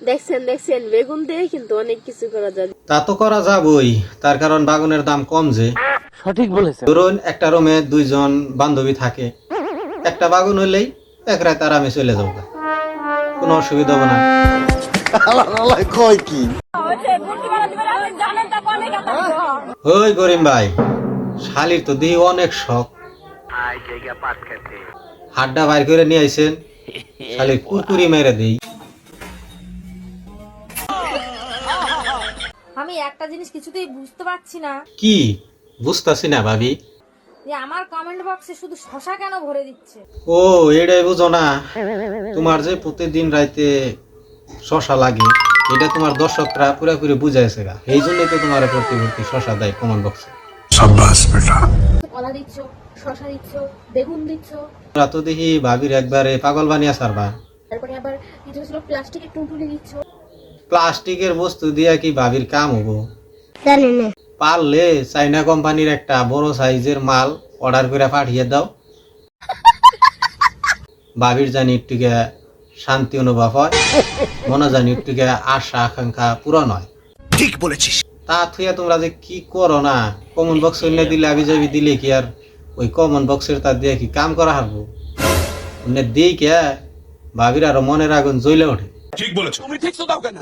দেখছেন দেখছেন বেগুন দিয়ে কিন্তু অনেক কিছু করা যায় তা তো করা যাবই তার কারণ বাগুনের দাম কম যে। সঠিক বলেছে ধরুন একটা রুমে দুইজন বান্ধবী থাকে। একটা বাগুন হইলেই এক রাত আরামে চলে যাব কোনো অসুবিধা হবে না। ওই করিম ভাই শালির তো দিই অনেক শখ। হাড্ডা বাইর করে নিয়ে আইছেন শালির কুরকুরি মেরে দেই। আমি একটা জিনিস কিছুতেই বুঝতে পারছি না। কি? বুঝতাছি না ভাবি। যে আমার কমেন্ট বক্সে শুধু শশা কেন ভরে দিচ্ছে? ও এটাই বুঝো না। তোমার যে প্রতিদিন রাইতে শশা লাগে এটা তোমার দর্শকরা পুরোপুরি বুঝাইছে গা। এই জন্যই তো তোমার প্রতিমূর্তি শশা দেয় কমন বক্সে কলা দিচ্ছ শশা দিচ্ছ বেগুন দিচ্ছ। তোমরা তো দেখি ভাবির একবারে পাগল বানিয়া সারবা তারপরে আবার কিছু কিছু প্লাস্টিকের টুনটুনি দিচ্ছ। প্লাস্টিকের বস্তু দিয়া কি ভাবির কাম হব পারলে চাইনা কোম্পানির একটা বড় সাইজের মাল অর্ডার করে পাঠিয়ে দাও। ভাবির জানি একটু শান্তি অনুভব হয় মনে জানি একটু আশা আকাঙ্ক্ষা পূরণ হয় ঠিক বলেছিস। তা থুয়া তোমরা যে কি করো না কমন বক্স হইলে দিলে আবি যাবি দিলে কি আর ওই কমন বক্সের তার দিয়ে কি কাম করা হারবো? অন্য দিই কে ভাবির আরও মনের আগুন জ্বলে ওঠে। ঠিক বলেছ। তুমি ঠিক তো দাও কেন?